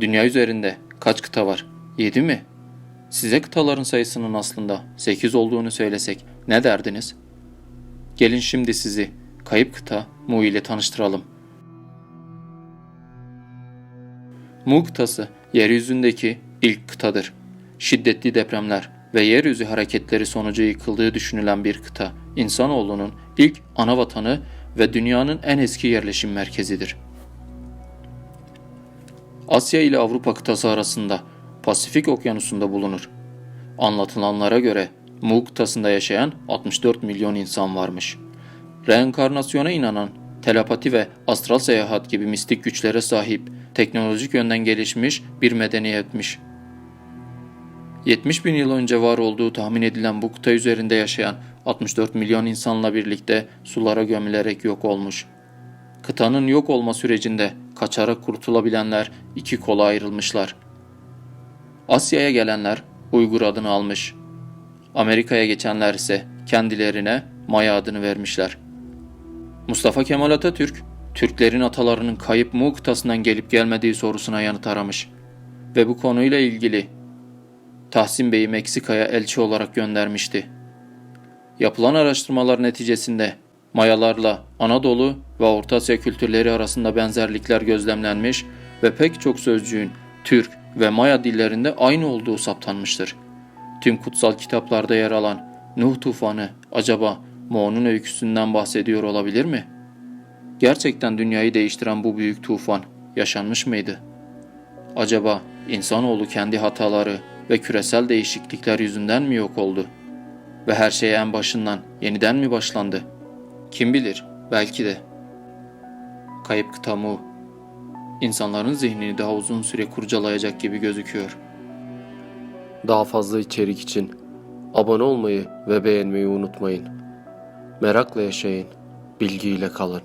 Dünya üzerinde kaç kıta var? 7 mi? Size kıtaların sayısının aslında 8 olduğunu söylesek ne derdiniz? Gelin şimdi sizi kayıp kıta Mu ile tanıştıralım. Mu kıtası yeryüzündeki ilk kıtadır. Şiddetli depremler ve yeryüzü hareketleri sonucu yıkıldığı düşünülen bir kıta, insanoğlunun ilk ana vatanı ve dünyanın en eski yerleşim merkezidir. Asya ile Avrupa kıtası arasında Pasifik Okyanusu'nda bulunur. Anlatılanlara göre Mu kıtasında yaşayan 64 milyon insan varmış. Reenkarnasyona inanan, telepati ve astral seyahat gibi mistik güçlere sahip, teknolojik yönden gelişmiş bir medeniyetmiş. 70 bin yıl önce var olduğu tahmin edilen bu kıta üzerinde yaşayan 64 milyon insanla birlikte sulara gömülerek yok olmuş. Kıtanın yok olma sürecinde kaçarak kurtulabilenler iki kola ayrılmışlar. Asya'ya gelenler Uygur adını almış. Amerika'ya geçenler ise kendilerine Maya adını vermişler. Mustafa Kemal Atatürk, Türklerin atalarının kayıp Mu kıtasından gelip gelmediği sorusuna yanıt aramış ve bu konuyla ilgili Tahsin Bey'i Meksika'ya elçi olarak göndermişti. Yapılan araştırmalar neticesinde Mayalarla Anadolu ve Orta Asya kültürleri arasında benzerlikler gözlemlenmiş ve pek çok sözcüğün Türk ve Maya dillerinde aynı olduğu saptanmıştır. Tüm kutsal kitaplarda yer alan Nuh tufanı acaba Mo'nun öyküsünden bahsediyor olabilir mi? Gerçekten dünyayı değiştiren bu büyük tufan yaşanmış mıydı? Acaba insanoğlu kendi hataları ve küresel değişiklikler yüzünden mi yok oldu? Ve her şey en başından yeniden mi başlandı? Kim bilir, belki de. Kayıp kıta Mu, insanların zihnini daha uzun süre kurcalayacak gibi gözüküyor. Daha fazla içerik için abone olmayı ve beğenmeyi unutmayın. Merakla yaşayın, bilgiyle kalın.